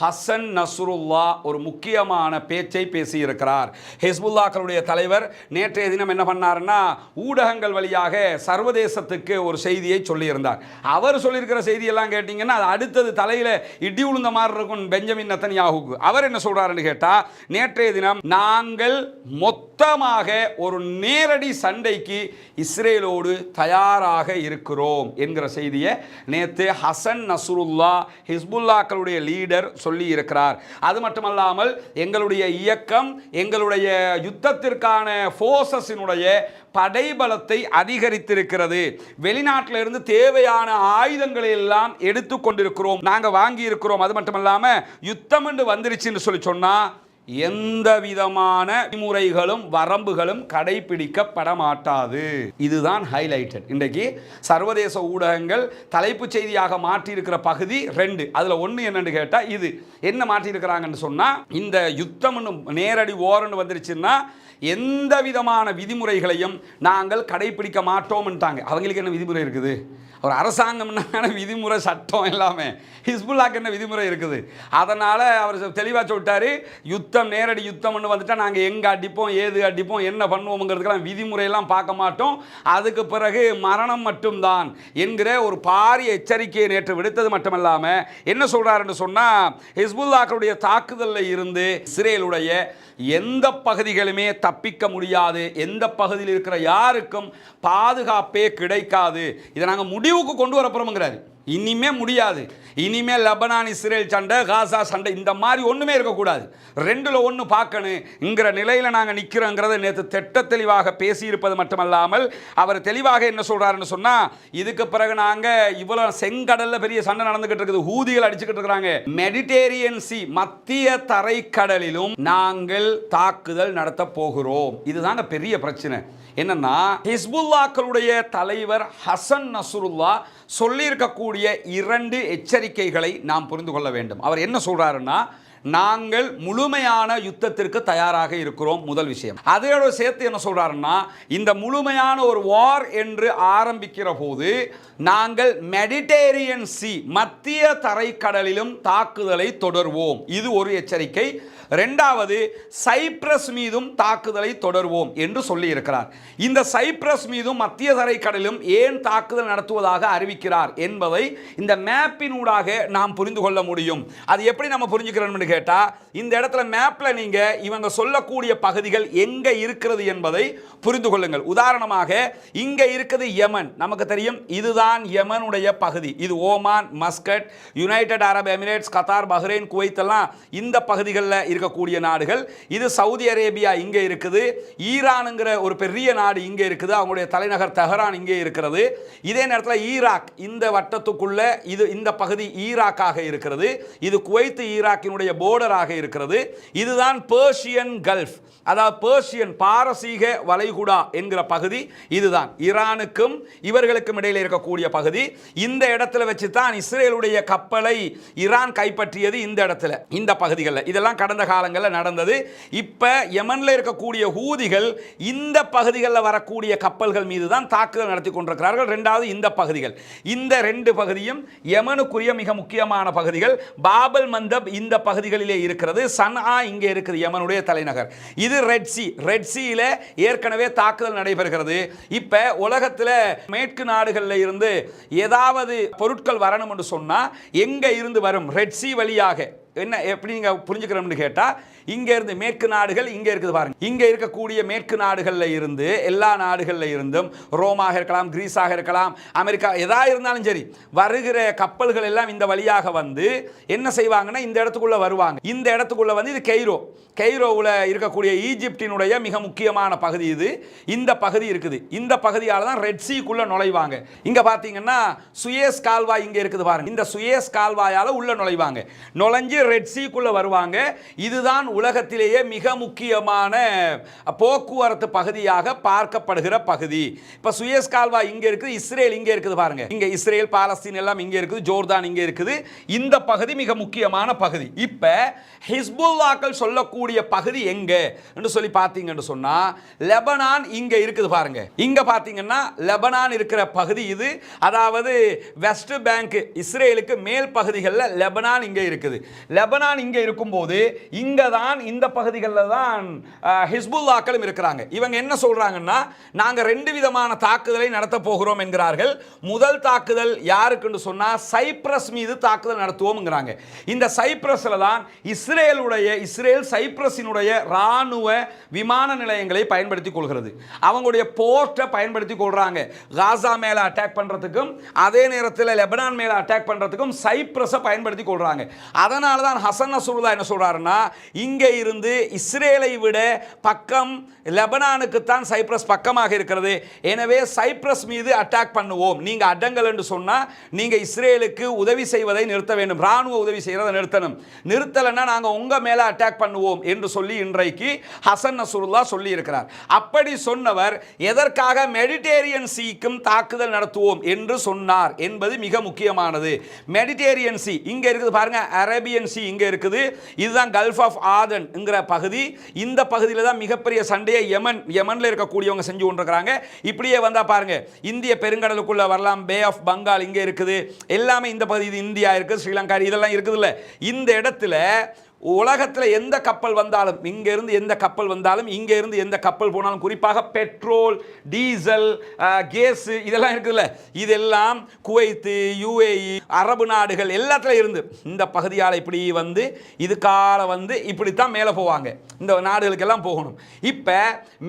ஹசன் நஸ்ருல்லா ஒரு முக்கியமான பேச்சை பேசியிருக்கிறார். ஹிஸ்புல்லாக்களுடைய தலைவர் நேற்றைய தினம் என்ன பண்ணாருன்னா ஊடகங்கள் வழியாக சர்வதேசத்துக்கு ஒரு செய்தியை சொல்லியிருந்தார். அவர் சொல்லியிருக்கிற செய்தியெல்லாம் கேட்டிங்கன்னா அது அடுத்தது தலையில் இடி உளுந்த மாதிரி இருக்கும் பெஞ்சமின் நத்தன் யாகுக்கு அவர் என்ன சொல்கிறாருன்னு கேட்டால் நேற்றைய தினம் நாங்கள் மொத்த மொத்தமாக ஒரு நேரடி சண்டைக்கு இஸ்ரேலோடு தயாராக இருக்கிறோம் என்கிற செய்தியை நேற்று ஹசன் நஸ்ருல்லா ஹிஸ்புல்லாக்களுடைய லீடர் சொல்லி இருக்கிறார் அது மட்டுமல்லாமல் எங்களுடைய இயக்கம் எங்களுடைய யுத்தத்திற்கான ஃபோர்ஸஸினுடைய படைபலத்தை அதிகரித்திருக்கிறது. வெளிநாட்டிலிருந்து தேவையான ஆயுதங்களை எல்லாம் எடுத்து கொண்டிருக்கிறோம். நாங்கள் வாங்கி இருக்கிறோம் அது இல்லாமல் யுத்தம் என்று வந்துருச்சுன்னு சொல்லி சொன்னால் எந்த விதமான விதிமுறைகளும் வரம்புகளும் கடைபிடிக்கப்பட மாட்டாது இதுதான் ஹைலைட்டட் இன்றைக்கு சர்வதேச ஊடகங்கள் தலைப்புச் செய்தியாக மாற்றியிருக்கிற பகுதி ரெண்டு. அதில் ஒன்று என்னன்னு கேட்டால் இது. என்ன மாற்றியிருக்கிறாங்கன்னு சொன்னால் இந்த யுத்தம்னு நேரடி ஓரன்னு வந்துருச்சுன்னா எந்த விதமான விதிமுறைகளையும் நாங்கள் கடைபிடிக்க மாட்டோம்ன்ட்டாங்க. அவங்களுக்கு என்ன விதிமுறை இருக்குது? ஒரு அரசாங்கம்னா விதிமுறை சட்டம் எல்லாமே. ஹிஸ்புல்லாக்கு என்ன விதிமுறை இருக்குது? அதனால் அவர் தெளிவாக சொல்லிட்டார். யுத்தம் நேரடி யுத்தம்னு வந்துட்டால் நாங்கள் எங்கே அடிப்போம் ஏது அடிப்போம் என்ன பண்ணுவோங்கிறதுக்கெல்லாம் விதிமுறையெல்லாம் பார்க்க மாட்டோம். அதுக்கு பிறகு மரணம் மட்டும்தான் என்கிற ஒரு பாரிய எச்சரிக்கையை நேற்று விடுத்தது மட்டுமல்லாமல் என்ன சொல்கிறாருன்னு சொன்னால் ஹிஸ்புல்லாக்களுடைய தாக்குதலில் இருந்து இஸ்ரேலுடைய எந்த பகுதிகளுமே தப்பிக்க முடியாது. எந்த பகுதியில் இருக்கிற யாருக்கும் பாதுகாப்பே கிடைக்காது. இதை நாங்கள் முடிவுக்கு கொண்டு வரப்போகிறோம்ங்கிறாரு இனிமே முடியாது. இனிமே லெபனான் இஸ்ரேல் சண்டை காசா சண்டை இந்த மாதிரி ஒன்றுமே இருக்கக்கூடாது. ரெண்டில் ஒன்று பார்க்கணுங்கிற நிலையில் நாங்கள் நிற்கிறோங்கிறத நேற்று திட்ட தெளிவாக பேசியிருப்பது மட்டுமல்லாமல் அவர் தெளிவாக என்ன சொல்கிறாருன்னு சொன்னால் இதுக்கு பிறகு நாங்கள் இவ்வளோ செங்கடலில் பெரிய சண்டை நடந்துக்கிட்டு இருக்குது. ஹூதிகள் அடிச்சுக்கிட்டு இருக்கிறாங்க. மெடிடேரியன் சி மத்திய தரைக்கடலிலும் நாங்கள் தாக்குதல் நடத்த போகிறோம். இதுதாங்க பெரிய பிரச்சனை. என்னன்னா ஹிஸ்புல்லாக்களுடைய தலைவர் ஹசன் நசுருல்லா சொல்லியிருக்கக்கூடிய இரண்டு எச்சரிக்கைகளை நாம் புரிந்து கொள்ள வேண்டும். அவர் என்ன சொல்றாருன்னா நாங்கள் முழுமையான யுத்தத்திற்கு தயாராக இருக்கிறோம். முதல் விஷயம். அதோட சேர்த்து என்ன சொல்றாருன்னா இந்த முழுமையான ஒரு வார் என்று ஆரம்பிக்கிற போது நாங்கள் மெடிடேரியன் சி மத்திய தரைக்கடலிலும் தாக்குதலை தொடர்வோம். இது ஒரு எச்சரிக்கை. ரெண்டாவது சைப்ரஸ் மீதும் தாக்குதலை தொடர்வோம் என்று சொல்லியிருக்கிறார். இந்த சைப்ரஸ் மீதும் மத்திய தரைக்கடலும் ஏன் தாக்குதல் நடத்துவதாக அறிவிக்கிறார் என்பதை இந்த மேப்பினூடாக நாம் புரிந்து கொள்ள முடியும். அது எப்படி நம்ம புரிஞ்சுக்கிறோம்னு கேட்டால் இந்த இடத்துல மேப்பில் நீங்கள் இவங்க சொல்லக்கூடிய பகுதிகள் எங்கே இருக்கிறது என்பதை புரிந்து கொள்ளுங்கள். உதாரணமாக இங்கே இருக்குது யமன். நமக்கு தெரியும் இதுதான் யமனுடைய பகுதி. இது Oman Muscat United Arab Emirates Qatar Bahrain Kuwait எல்லாம் இந்த பகுதிகளில் இருக்கக்கூடிய நாடுகள். இது சவுதி அரேபியா இங்கே இருக்குது. ஈரானுங்கிற ஒரு பெரிய நாடு இங்கே இருக்குது. அவங்களுடைய தலைநகர் தெஹரான் இங்கே இருக்கிறது. இதே நேரத்தில் ஈராக் இந்த வட்டத்துக்குள்ள இது இந்த பகுதி ஈராக்காக இருக்கிறது. இது குவைத்து ஈராக்கினுடைய போர்டராக இருக்கிறது. இதுதான் பேர்ஷியன் கல்ஃப் அதாவது பேர்ஷியன் பாரசீக வளைகுடா என்கிற பகுதி. இதுதான் ஈரானுக்கும் இவர்களுக்கும் இடையில் இருக்கக்கூடிய பகுதி. இந்த இடத்துல வச்சு தான் இஸ்ரேலுடைய கப்பலை ஈரான் கைப்பற்றியது இந்த இடத்துல இந்த பகுதிகளில். இதெல்லாம் கடந்த காலங்களில் நடந்தது. இப்போ யமனில் இருக்கக்கூடிய ஹூதிகள் இந்த பகுதிகளில் வரக்கூடிய கப்பல்கள் மீது தான் தாக்குதல் நடத்தி கொண்டிருக்கிறார்கள். ரெண்டாவது இந்த பகுதிகள். இந்த ரெண்டு பகுதியும் யமனுக்குரிய மிக முக்கியமான பகுதிகள். பாபல் மந்தப் இந்த பகுதிகளிலே இருக்கிறது. சன்ஆ இங்கே இருக்குது யமனுடைய தலைநகர். இது ரெட் சி. ஏற்கனவே தாக்குதல் நடைபெறுகிறது. இப்போ உலகத்தில் மேற்கு நாடுகளில் இருந்து ஏதாவது பொருட்கள் வரணும் என்று சொன்னால் எங்கே இருந்து வரும்? ரெட்சி வழியாக. என்ன எப்படி நீங்கள் புரிஞ்சுக்கிறோம்னு கேட்டால் இங்கே இருந்து மேற்கு நாடுகள் இங்கே இருக்குது பாருங்க. இங்கே இருக்கக்கூடிய மேற்கு நாடுகளில் இருந்து எல்லா நாடுகளில் இருந்தும் ரோமாக இருக்கலாம் கிரீஸாக இருக்கலாம் அமெரிக்கா எதா இருந்தாலும் சரி வருகிற கப்பல்கள் எல்லாம் இந்த வழியாக வந்து என்ன செய்வாங்கன்னா இந்த இடத்துக்குள்ள வருவாங்க. இந்த இடத்துக்குள்ள வந்து இது கெய்ரோ. கெய்ரோவில் இருக்கக்கூடிய ஈஜிப்டினுடைய மிக முக்கியமான பகுதி இது. இந்த பகுதி இருக்குது. இந்த பகுதியால் தான் ரெட் சீக்குள்ளே நுழைவாங்க. இங்கே பார்த்தீங்கன்னா சுயேஸ் கால்வாய் இங்கே இருக்குது பாருங்க. இந்த சுயேஸ் கால்வாயால் உள்ள நுழைவாங்க. நுழைஞ்சு ரெட் சீக்குள்ளே வருவாங்க. இதுதான் உலகத்திலேயே மிக முக்கியமான போக்குவரத்து பகுதியாக பார்க்கப்படுகிற பகுதி. இப்போ சுயஸ் கால்வாய் இங்கே இருக்குது இஸ்ரேல் இங்கே இருக்குது பாருங்க. இங்கே இஸ்ரேல் பாலஸ்தீன் எல்லாம் இங்கே இருக்குது ஜோர்தான் இங்கே இருக்குது. இந்த பகுதி மிக முக்கியமான பகுதி. இப்போ ஹிஸ்புல்லாக்கள் சொல்லக்கூடிய பகுதி எங்க? என்று சொல்லி பார்த்தீங்கன்னு சொன்னா லெபனான் இங்க இருக்குது பாருங்க. இங்க பார்த்தீங்கன்னா லெபனான் இருக்கிற பகுதி இது. அதாவது வெஸ்ட் பேங்க் இஸ்ரேலுக்கு மேல் பகுதிகளில் லெபனான் இங்கே இருக்குது. லெபனான் இங்கே இருக்கும்போது இங்கே தான் இந்த பகுதிகளில் தான் ஹிஸ்புல்லாக்களும் இருக்கிறாங்க. இவங்க என்ன சொல்கிறாங்கன்னா நாங்கள் ரெண்டு விதமான தாக்குதலை நடத்த போகிறோம் என்கிறார்கள். முதல் தாக்குதல் யாருக்குன்னு சொன்னால் சைப்ரஸ் மீது தாக்குதல் நடத்துவோம்ங்கிறாங்க. இந்த சைப்ரஸில் தான் இஸ்ரேலுடைய இஸ்ரேல் சைப்ரஸினுடைய ராணுவ விமான நிலையங்களை பயன்படுத்திக் கொள்கிறது. அவங்களுடைய போர்ட்டை பயன்படுத்தி கொள்கிறாங்க காசா மேலே அட்டாக் பண்ணுறதுக்கும் அதே நேரத்தில் லெபனான் மேலே அட்டாக் பண்ணுறதுக்கும் சைப்ரஸை பயன்படுத்தி கொள்கிறாங்க அதனால தான் ஹசன் நசுருல்லா என்ன சொல்கிறாருன்னா இங்கே இருந்து இஸ்ரேலை விட பக்கம் லெபனானுக்குத்தான் சைப்ரஸ் பக்கமாக இருக்கிறது. எனவே சைப்ரஸ் மீது அட்டாக் பண்ணுவோம். நீங்கள் அடங்கல் என்று சொன்னால் நீங்கள் இஸ்ரேலுக்கு உதவி செய்வதை நிறுத்த வேண்டும். இராணுவ உதவி செய்கிறதை நிறுத்தணும். நிறுத்தலைன்னா நாங்கள் உங்கள் மேலே அட்டாக் பண்ணுவோம் என்று சொல்லி இன்றைக்கு ஹசன் நசுருல்லா சொல்லியிருக்கிறார். அப்படி சொன்னவர் எதற்காக மெடிடேரியன் சீக்கும் தாக்குதல் நடத்துவோம் என்று சொன்னார் என்பது மிக முக்கியமானது. மெடிடேரியன் சி இங்கே இருக்குது பாருங்க. அரேபியன் சி இங்கே இருக்குது. இதுதான் கல்ஃப் ஆஃப் ஆதன்ங்கிற பகுதி இந்த பகுதியில் தான் மிகப்பெரிய சண்டையை யமன் யமன்ல இருக்கக்கூடியவங்க செஞ்சு கொண்டிருக்கிறாங்க. இப்படியே வந்தால் பாருங்க இந்திய பெருங்கடலுக்குள்ளே வரலாம் பே ஆஃப் பங்கால் இங்கே இருக்குது. எல்லாமே இந்த பகுதி இது இந்தியா இருக்குது ஸ்ரீலங்கா இதெல்லாம் இருக்குதுல்ல. இந்த இடத்துல உலகத்தில் எந்த கப்பல் வந்தாலும் இங்கேருந்து எந்த கப்பல் வந்தாலும் இங்கேருந்து எந்த கப்பல் போனாலும் குறிப்பாக பெட்ரோல் டீசல் கேஸு இதெல்லாம் இருக்குதுல்ல. இதெல்லாம் குவைத்து யுஏஇ அரபு நாடுகள் எல்லாத்துல இருந்து. இந்த பகுதியால் இப்படி வந்து இதுக்கால வந்து இப்படித்தான் மேலே போவாங்க. இந்த நாடுகளுக்கெல்லாம் போகணும். இப்போ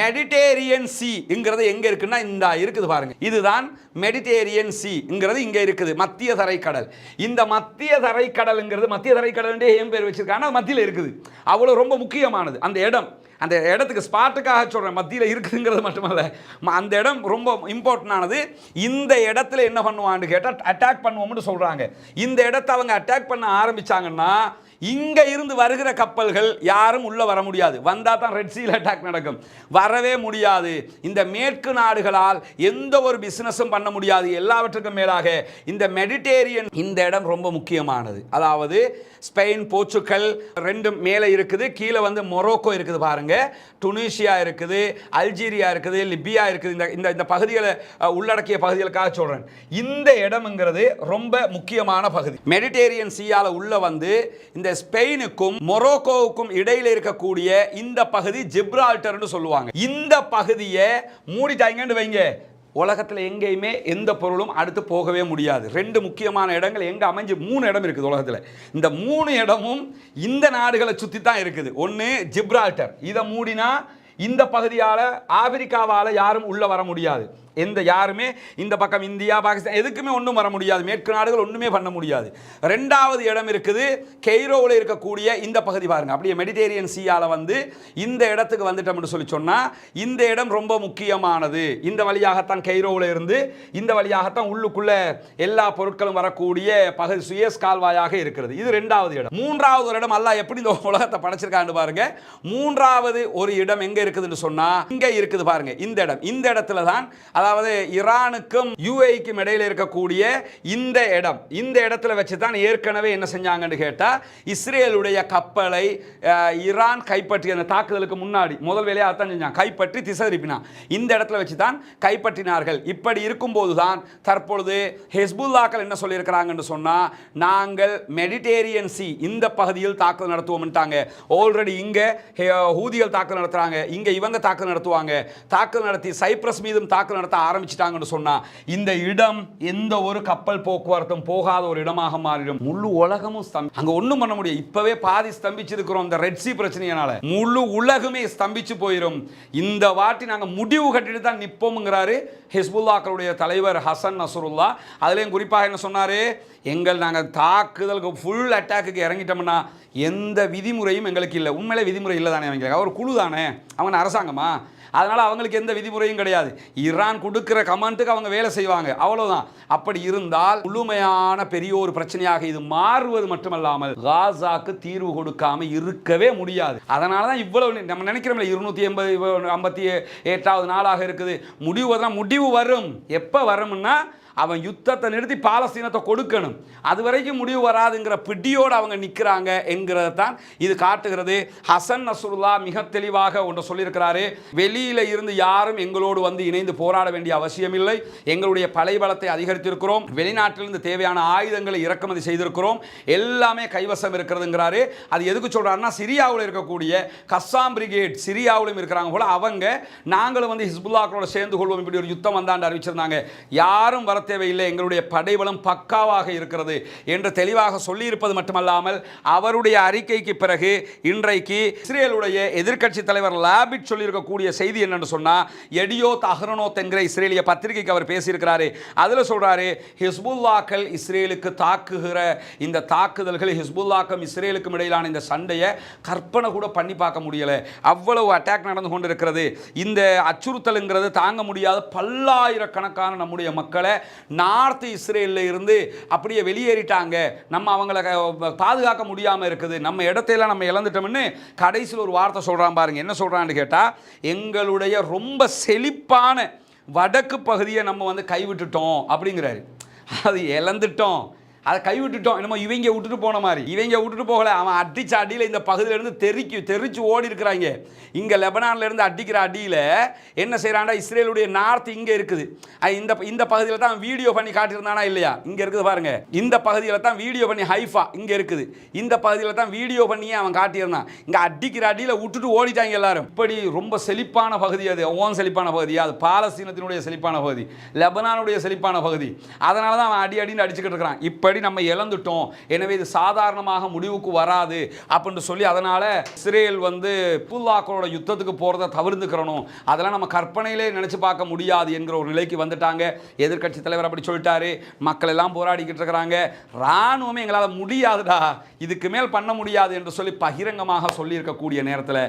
மெடிடேரியன் சிங்கிறது எங்கே இருக்குன்னா இந்த இருக்குது பாருங்க. இதுதான் மெடிடேரியன் சிங்கிறது இங்கே இருக்குது. மத்திய தரைக்கடல். இந்த மத்திய தரைக்கடலுங்கிறது மத்திய தரைக்கடல் ஏன் பேர் வச்சிருக்காங்க. மத்தியில் இருக்குது. அவ்வளோ ரொம்ப முக்கியமானது. அந்த இடம் அந்த இடத்துக்கு ஸ்பாட்டுக்காக சொல்கிறேன் மத்தியில் இருக்குதுங்கிறது மட்டுமல்ல. ம- அந்த இடம் ரொம்ப இம்பார்ட்டண்டானது இந்த இடத்துல என்ன பண்ணுவான்னு கேட்டால் அட்டாக் பண்ணுவோம்னு சொல்கிறாங்க இந்த இடத்த அவங்க அட்டாக் பண்ண ஆரம்பித்தாங்கன்னா இங்க இருந்து வருகிற கப்பல்கள் யாரும் உள்ள வர முடியாது. வந்தால் தான் ரெட் சீல் அட்டாக் நடக்கும். வரவே முடியாது. இந்த மேற்கு நாடுகளால் எந்த ஒரு பிசினஸும் பண்ண முடியாது. எல்லாவற்றுக்கும் மேலாக இந்த மெடிடேரியன் இந்த இடம் ரொம்ப முக்கியமானது. அதாவது ஸ்பெயின் போர்ச்சுக்கல் ரெண்டும் மேலே இருக்குது. கீழே வந்து மொரோக்கோ இருக்குது பாருங்க. டுனிஷியா இருக்குது. அல்ஜீரியா இருக்குது. லிபியா இருக்குது. இந்த இந்த இந்த பகுதிகளை உள்ளடக்கிய பகுதிகளுக்காக சொல்றேன். இந்த இடம்ங்கிறது ரொம்ப முக்கியமான பகுதி. மெடிடேரியன் சீயால உள்ள வந்து இந்த ஸ்பெயினுக்கும் மொரோக்கோவுக்கும் இடையில இருக்கக்கூடிய இந்த பகுதி ஜிப்ரால்டர்னு சொல்லுவாங்க. இந்த பகுதியை மூடிட்டாங்கன்னு வைங்க. உலகத்தில் எங்கேயுமே எந்த பொருளும் அடுத்து போகவே முடியாது. ரெண்டு முக்கியமான இடங்கள் எங்கே அமைஞ்சு மூணு இடம் இருக்குது உலகத்தில். இந்த மூணு இடமும் இந்த நாடுகளை சுற்றி தான் இருக்குது. ஒன்று ஜிப்ரால்டர். இதை மூடினா இந்த பகுதியால் ஆப்பிரிக்காவால் யாரும் உள்ளே வர முடியாது. எந்த யாருமே இந்த பக்கம் இந்தியா பாகிஸ்தான் எதுக்குமே ஒன்றும் வர முடியாது. மேற்கு நாடுகள் ஒன்றுமே பண்ண முடியாது. ரெண்டாவது இடம் இருக்குது கெய்ரோவில் இருக்கக்கூடிய இந்த பகுதி பாருங்கள் அப்படியே மெடிடேரியன் சீயால வந்து இந்த இடத்துக்கு வந்துட்டோம்னு சொல்லி சொன்னால் இந்த இடம் ரொம்ப முக்கியமானது. இந்த வழியாகத்தான் கெய்ரோவில் இருந்து இந்த வழியாகத்தான் உள்ளுக்குள்ளே எல்லா பொருட்களும் வரக்கூடிய பகுதி சுயஸ் கால்வாயாக இருக்கிறது. இது ரெண்டாவது இடம். மூன்றாவது ஒரு இடம் அல்லாஹ் எப்படி இந்த உலகத்தை படைச்சிருக்கான்னு பாருங்க. மூன்றாவது ஒரு இடம் எங்கே இருக்குதுன்னு சொன்னால் இங்கே இருக்குது பாருங்க. இந்த இடம். இந்த இடத்துல தான் அதாவது ஈரானுக்கும் யூஏக்கும் இடையில் இருக்கக்கூடிய இந்த இடம் இந்த இடத்துல வச்சு தான் ஏற்கனவே என்ன செஞ்சாங்கன்னு கேட்டால் இஸ்ரேலுடைய கப்பலை ஈரான் கைப்பற்றிய அந்த தாக்குதலுக்கு முன்னாடி முதல் வேலையாக தான் செஞ்சாங்க கைப்பற்றி திசை திருப்பினான். இந்த இடத்துல வச்சு தான் கைப்பற்றினார்கள். இப்படி இருக்கும்போது தான் தற்பொழுது ஹெஸ்புல்லாக்கள் என்ன சொல்லியிருக்கிறாங்கன்னு சொன்னா நாங்கள் மெடிடேரியன் சி இந்த பகுதியில் தாக்குதல் நடத்துவோம்ட்டாங்க ஆல்ரெடி இங்க ஹூதிகள் தாக்குதல் நடத்துறாங்க. இங்க இவங்க தாக்குதல் நடத்துவாங்க. தாக்குதல் நடத்தி சைப்ரஸ் மீதும் தாக்குதல் நடத்த ஆரம்பிச்சிட்டாங்கன்னு சொன்னா இந்த இடம் எந்த ஒரு கப்பல் போக்குவரத்தும் போகாத ஒரு இடமாக மாறிடும். முழு உலகமும் ஸ்தம்பி அங்க ஒண்ணும் பண்ண முடியாது. இப்பவே பாதி ஸ்தம்பிச்சிருக்கிறோம் இந்த ரெட் சி பிரச்சனையினால. முழு உலகமே ஸ்தம்பிச்சு போயிடும் இந்த வாட்டி நாங்க முடிவு கட்டிட்டு தான் நிப்போம்ங்கிறாரு ஹிஸ்புல்லாக்களுடைய தலைவர் ஹசன் நசருல்லா. அதுலேயும் குறிப்பாக என்ன சொன்னாரு? எங்கள் நாங்கள் தாக்குதலுக்கு ஃபுல் அட்டாக்குக்கு இறங்கிட்டோம்னா எந்த விதிமுறையும் எங்களுக்கு இல்லை. உண்மையிலே விதிமுறை இல்லை தானே அவங்க அவர் குழு தானே அவங்க அரசாங்கமா? அதனால் அவங்களுக்கு எந்த விதிமுறையும் கிடையாது. ஈரான் கொடுக்குற கமெண்ட்டுக்கு அவங்க வேலை செய்வாங்க. அவ்வளோதான் அப்படி இருந்தால் முழுமையான பெரிய ஒரு பிரச்சனையாக இது மாறுவது மட்டுமல்லாமல் காசாக்கு தீர்வு கொடுக்காமல் இருக்கவே முடியாது. அதனால தான் இவ்வளவு நம்ம நினைக்கிறோம்ல இருநூத்தி எண்பது ஐம்பத்தி எட்டாவது நாளாக இருக்குது. முடிவு தான் முடிவு வரும். எப்போ வரும்னா அவன் யுத்தத்தை நிறுத்தி பாலஸ்தீனத்தை கொடுக்கணும். அது வரைக்கும் முடிவு வராதுங்கிற பிடியோடு அவங்க நிற்கிறாங்க என்கிறத தான் இது காட்டுகிறது. ஹசன் நசுல்லா மிக தெளிவாக ஒன்று சொல்லியிருக்கிறாரு. வெளியில் இருந்து யாரும் எங்களோடு வந்து இணைந்து போராட வேண்டிய அவசியமில்லை. எங்களுடைய படைபலத்தை அதிகரித்திருக்கிறோம். வெளிநாட்டிலிருந்து தேவையான ஆயுதங்களை இறக்குமதி செய்திருக்கிறோம். எல்லாமே கைவசம் இருக்கிறதுங்கிறாரு. அது எதுக்கு சொல்கிறாருன்னா சிரியாவில் இருக்கக்கூடிய கஸ்ஸாம் பிரிகேட் சிரியாவிலும் இருக்கிறாங்க போல அவங்க நாங்களும் வந்து ஹிஸ்புல்லாக்களோட சேர்ந்து கொள்வோம். இப்படி ஒரு யுத்தம் வந்தாண்டு அறிவிச்சிருந்தாங்க. யாரும் வர தேவையில்லை எங்களுடைய படைபலம் பக்காவாக இருக்கிறது என்று தெளிவாக சொல்லியிருப்பது மட்டுமல்லாமல் அவருடைய அறிக்கைக்கு பிறகு இன்றைக்கு இஸ்ரேலுடைய எதிர்க்கட்சி தலைவர் லாபிட் சொல்லியிருக்கக்கூடிய செய்தி என்னன்னு சொன்னால் எடியோத் அஹ்ரனோத் என்கிற இஸ்ரேலிய பத்திரிகைக்கு அவர் பேசியிருக்கிறாரு. அதில் சொல்கிறாரு ஹிஸ்புல்லாக்கள் இஸ்ரேலுக்கு தாக்குகிற இந்த தாக்குதல்கள் ஹிஸ்புல்லாக்கும் இஸ்ரேலுக்கும் இடையிலான இந்த சண்டையை கற்பனை கூட பண்ணி பார்க்க முடியலை. அவ்வளவு அட்டாக் நடந்து கொண்டிருக்கிறது. இந்த அச்சுறுத்தலுங்கிறது தாங்க முடியாத பல்லாயிரக்கணக்கான நம்முடைய மக்களை நார்த் இஸ்ரேலில் இருந்து அப்படியே வெளியேறிட்டாங்க. நம்ம அவங்கள பாதுகாக்க முடியாமல் இருக்குது. நம்ம இடத்தையெல்லாம் நம்ம இழந்துட்டோம்னு கடைசியில் ஒரு வார்த்தை சொல்கிறான் பாருங்கள் என்ன சொல்கிறான்னு கேட்டால் எங்களுடைய ரொம்ப செழிப்பான வடக்கு பகுதியை நம்ம வந்து கைவிட்டுட்டோம் அப்படிங்கிறாரு. அது இழந்துட்டோம். அதை கைவிட்டுட்டோம். என்னமோ இவங்க விட்டுட்டு போன மாதிரி. இவங்க விட்டுட்டு போகல. அவன் அடிச்ச அடியில் இந்த பகுதியிலேருந்து தெறிக்கு தெரிச்சு ஓடி இருக்கிறாங்க. இங்கே லெபனான்லேருந்து அடிக்கிற அடியில் என்ன செய்கிறான்டா இஸ்ரேலுடைய நார்த் இங்கே இருக்குது. இந்த இந்த பகுதியில் தான் வீடியோ பண்ணி காட்டியிருந்தானா இல்லையா? இங்கே இருக்குது பாருங்க. இந்த பகுதியில் தான் வீடியோ பண்ணி ஹைஃபா இங்கே இருக்குது. இந்த பகுதியில் தான் வீடியோ பண்ணியே அவன் காட்டியிருந்தான். இங்கே அடிக்கிற அடியில் விட்டுட்டு ஓடிட்டாங்க எல்லாரும். இப்படி ரொம்ப செழிப்பான பகுதி அது. ஓன் செழிப்பான பகுதி. அது பாலஸ்தீனத்தினுடைய செழிப்பான பகுதி. லெபனானுடைய செழிப்பான பகுதி. அதனால தான் அவன் அடி அடின்னு அடிச்சுக்கிட்டு இருக்கிறான். இப்போ இப்படி நம்ம இழந்துட்டோம். எனவே இது சாதாரணமாக முடிவுக்கு வராது அப்படின்னு சொல்லி அதனால் இஸ்ரேல் வந்து புல்லாக்களோட யுத்தத்துக்கு போகிறத தவிர்த்துக்கிறணும். அதெல்லாம் நம்ம கற்பனையிலே நினச்சி பார்க்க முடியாது என்கிற ஒரு நிலைக்கு வந்துட்டாங்க. எதிர்க்கட்சி தலைவர் அப்படி சொல்லிட்டாரு. மக்கள் எல்லாம் போராடிக்கிட்டு இருக்கிறாங்க. ராணுவமே எங்களால் முடியாதுடா. இதுக்கு மேல் பண்ண முடியாது என்று சொல்லி பகிரங்கமாக சொல்லியிருக்கக்கூடிய நேரத்தில்